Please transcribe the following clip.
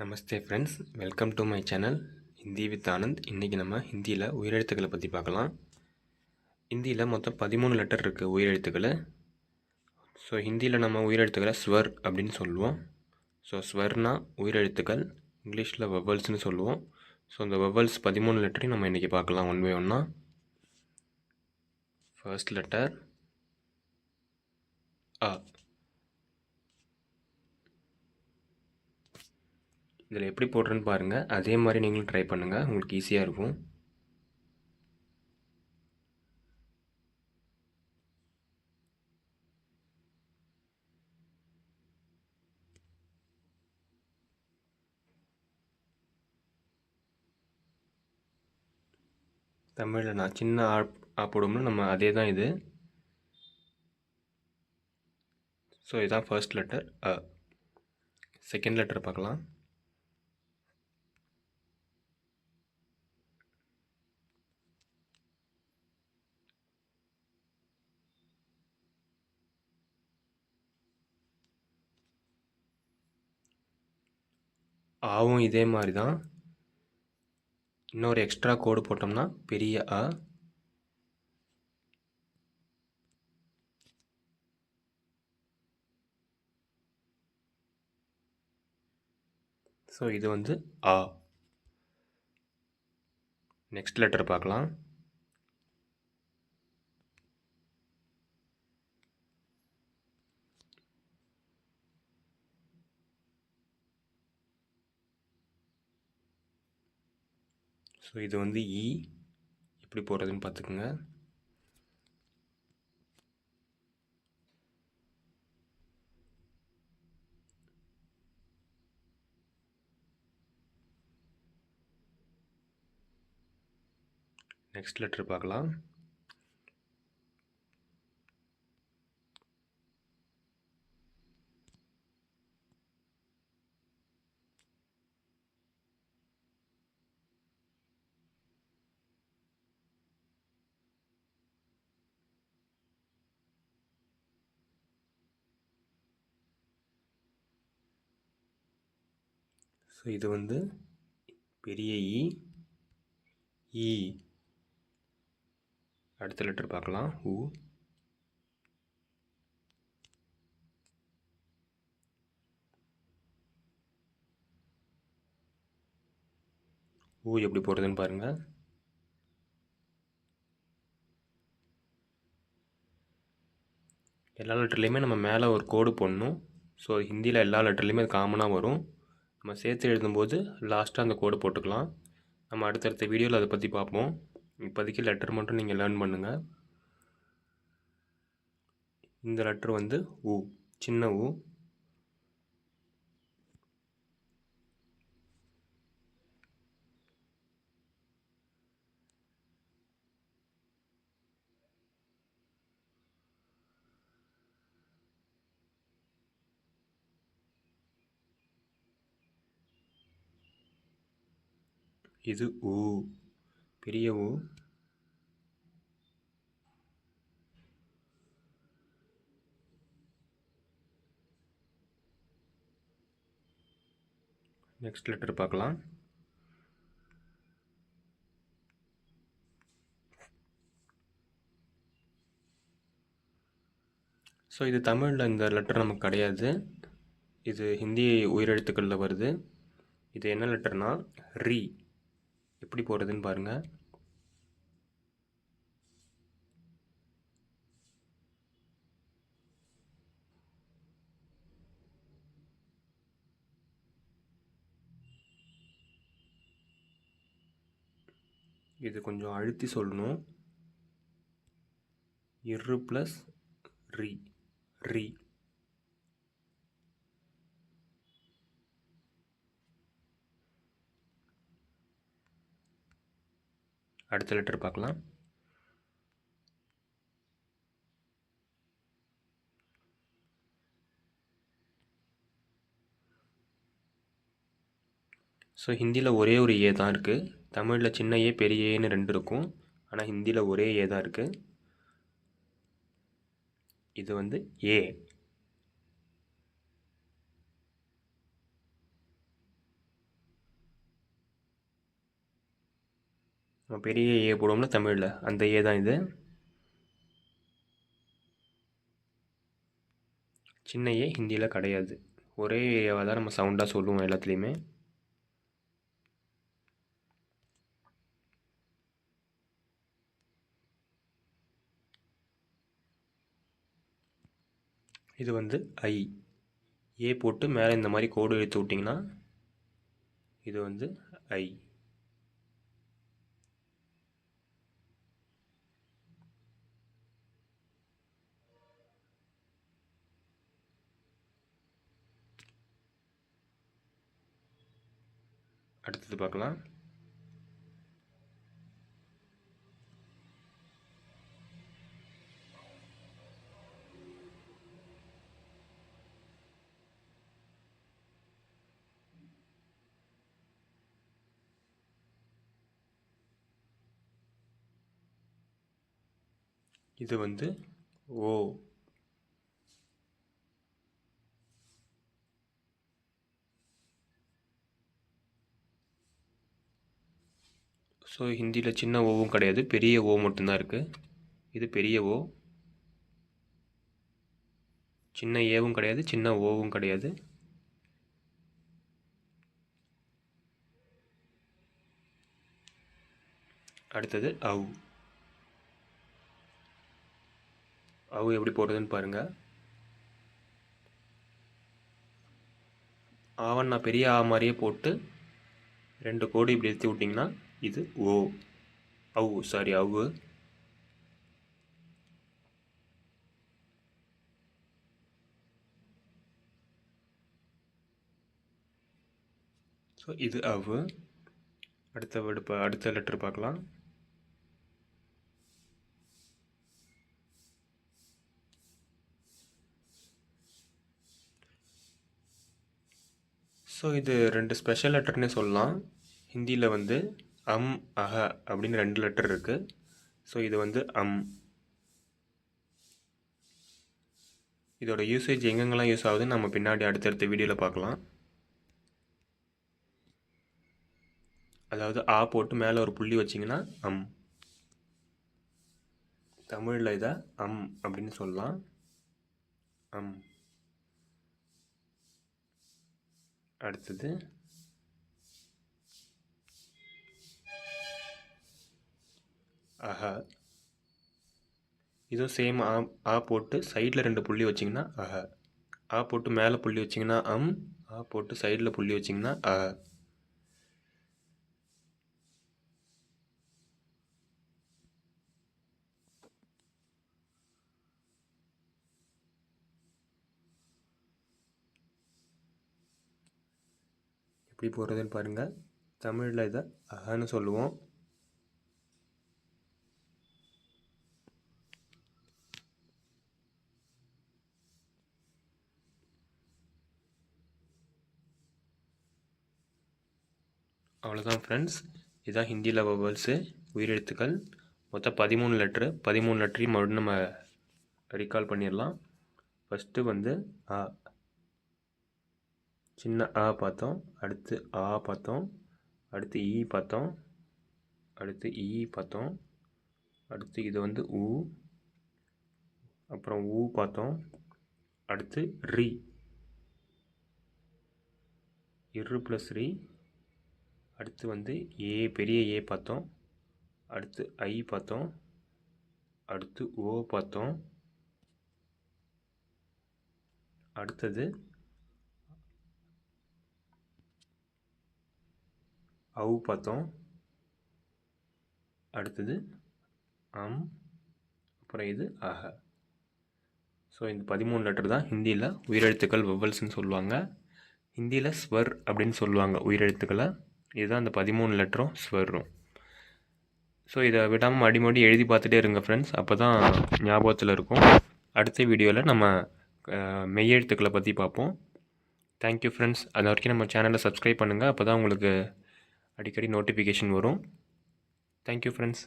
Namaste friends welcome to my channel Hindi with Anand இன்றைக்கி நம்ம ஹிந்தியில் உயிரெழுத்துக்களை பற்றி பார்க்கலாம். ஹிந்தியில் மொத்தம் பதிமூணு லெட்டர் இருக்குது உயிரெழுத்துக்களை. ஸோ ஹிந்தியில் நம்ம உயிரெழுத்துக்களை ஸ்வர் அப்படின்னு சொல்லுவோம். ஸோ ஸ்வர்னா உயிரெழுத்துக்கள். இங்கிலீஷில் வெவல்ஸ்னு சொல்லுவோம். ஸோ அந்த வெவல்ஸ் பதிமூணு லெட்டரையும் நம்ம இன்றைக்கி பார்க்கலாம் ஒன் பை ஒன்றா ஃபர்ஸ்ட் லெட்டர் அ இதில் எப்படி போடுறேன்னு பாருங்கள் அதே மாதிரி நீங்களும் ட்ரை பண்ணுங்கள் உங்களுக்கு ஈஸியாக இருக்கும். தமிழில் நான் சின்ன ஆ ஆ போடும்னா நம்ம அதே தான் இது. ஸோ இதுதான் ஃபர்ஸ்ட் லெட்டர் செகண்ட் லெட்டர் பார்க்கலாம். ஆவும் இதே மாதிரி தான். இன்னொரு எக்ஸ்ட்ரா கோடு போட்டோம்னா பெரிய அ. ஸோ இது வந்து ஆ நெக்ஸ்ட் லெட்டர் பார்க்கலாம். ஸோ இது வந்து இ எப்படி போடுறதுன்னு பார்த்துக்குங்க. நெக்ஸ்ட் லெட்டர் பார்க்கலாம். ஸோ இது வந்து பெரிய இ இ அடுத்த லெட்டர் பார்க்கலாம். உ ஊ எப்படி போடுறதுன்னு பாருங்கள் எல்லா லெட்டர்லேயுமே நம்ம மேலே ஒரு கோடு போடணும். ஸோ ஹிந்தியில் எல்லா லெட்டர்லேயுமே அது காமனாக வரும். நம்ம சேர்த்து எழுதும்போது லாஸ்ட்டாக அந்த கோடு போட்டுக்கலாம். நம்ம அடுத்தடுத்த வீடியோவில் அதை பற்றி பார்ப்போம். இப்போதைக்கு லெட்டர் மட்டும் நீங்கள் லேர்ன் பண்ணுங்கள் இந்த லெட்டர் வந்து ஊ சின்ன ஊ இது ஊ. பெரிய ஊ. நெக்ஸ்ட் லெட்டர் பார்க்கலாம். ஸோ இது தமிழில் இந்த லெட்டர் நமக்கு கிடையாது. இது ஹிந்தி உயிரெழுத்துக்களில் வருது. இது என்ன லெட்டர்னால் ரீ. எப்படி போடுறதுன்னு பாருங்கள் இது கொஞ்சம் அழுத்தி சொல்லணும். இரு ப்ளஸ் ரி. ரி. அடுத்த லெட்டர் பார்க்கலாம். ஸோ ஹிந்தியில் ஒரே ஒரு ஏ தான் இருக்குது தமிழில் சின்ன ஏ பெரிய ஏன்னு ரெண்டு இருக்கும். ஆனால் ஹிந்தியில் ஒரே ஏ தான் இருக்குது இது வந்து ஏ. நம்ம பெரிய ஏ போடுவோம்ல தமிழில். அந்த ஏ தான் இது. சின்ன ஏ ஹிந்தியில் கிடையாது. ஒரே ஏவாக தான் நம்ம சவுண்டாக சொல்லுவோம் எல்லாத்துலேயுமே. இது வந்து ஐ ஏ போட்டு மேலே இந்த மாதிரி கோடு எடுத்து விட்டிங்கன்னா இது வந்து ஐ அடுத்தது பார்க்கலாம். இது வந்து ஓ. ஸோ ஹிந்தியில் சின்ன ஓவும் கிடையாது. பெரிய ஓ மட்டும்தான் இருக்குது இது பெரிய ஓ சின்ன ஏவும் கிடையாது. சின்ன ஓவும் கிடையாது. அடுத்தது அவு. அவு எப்படி போடுறதுன்னு பாருங்கள் ஆவன் நான் பெரிய ஆ மாதிரியே போட்டு ரெண்டு கோடு இப்படி எழுத்தி விட்டிங்கன்னா இது ஓ அவு சாரி அவு ஸோ இது அவு அடுத்த வேர்டு அடுத்த லெட்டர் பார்க்கலாம். ஸோ இது ரெண்டு ஸ்பெஷல் லெட்டர்னே சொல்லலாம். ஹிந்தியில் வந்து அம் அஹ அப்படின்னு ரெண்டு லெட்டர் இருக்குது ஸோ இது வந்து அம். இதோட யூசேஜ் எங்கெங்கெல்லாம் யூஸ் ஆகுதுன்னு நம்ம பின்னாடி அடுத்தடுத்த வீடியோவில் பார்க்கலாம். அதாவது ஆ போட்டு மேலே ஒரு புள்ளி வச்சிங்கன்னா அம். தமிழில் இதை அம் அப்படின்னு சொல்லலாம். அம். அடுத்தது அஹ இதுவும் சேம் ஆ ஆ போட்டு சைடில் ரெண்டு புள்ளி வச்சிங்கன்னா அஹ ஆ போட்டு மேலே புள்ளி வச்சிங்கன்னா அம். ஆ போட்டு சைடில் புள்ளி வச்சிங்கன்னா அஹ எப்படி போடுறதுன்னு பாருங்கள் தமிழில் இதை அஹன்னு சொல்லுவோம். அவ்வளோதான் ஃப்ரெண்ட்ஸ் இதுதான் ஹிந்தியில் வவல்ஸு உயிரெழுத்துக்கள். மொத்தம் பதிமூணு லெட்ரு பதிமூணு லெட்டரையும் மறுபடியும் நம்ம ரீகால் பண்ணிடலாம். ஃபஸ்ட்டு வந்து ஆ சின்ன ஆ பார்த்தோம். அடுத்து ஆ பார்த்தோம். அடுத்து ஈ பார்த்தோம். அடுத்து ஈ பார்த்தோம். அடுத்து இது வந்து ஊ அப்புறம் ஊ பார்த்தோம். அடுத்து ரி. இரு ப்ளஸ் ரி. அடுத்து வந்து ஏ பெரிய ஏ பார்த்தோம். அடுத்து ஐ பார்த்தோம். அடுத்து ஓ பார்த்தோம். அடுத்தது அவு பார்த்தோம். அடுத்தது அம் அப்புறம் இது அஹ. ஸோ இந்த பதிமூணு லெட்டர் தான் ஹிந்தியில் உயிரெழுத்துக்கள் வெவ்வல்ஸ்ன்னு சொல்லுவாங்க. ஹிந்தியில் ஸ்வர் அப்படின்னு சொல்லுவாங்க உயிரெழுத்துக்களை. இதுதான் அந்த பதிமூணு லெட்டரும் ஸ்வரும் ஸோ இதை விடாமல் அடிமடி எழுதி பார்த்துட்டே இருங்க ஃப்ரெண்ட்ஸ் அப்போ தான் ஞாபகத்தில் இருக்கும். அடுத்த வீடியோவில் நம்ம மெய்யெழுத்துக்களை பற்றி பார்ப்போம். தேங்க்யூ ஃப்ரெண்ட்ஸ் அது வரைக்கும் நம்ம சேனலை சப்ஸ்கிரைப் பண்ணுங்கள் அப்போ தான் உங்களுக்கு அடிக்கடி நோட்டிஃபிகேஷன் வரும். Thank you friends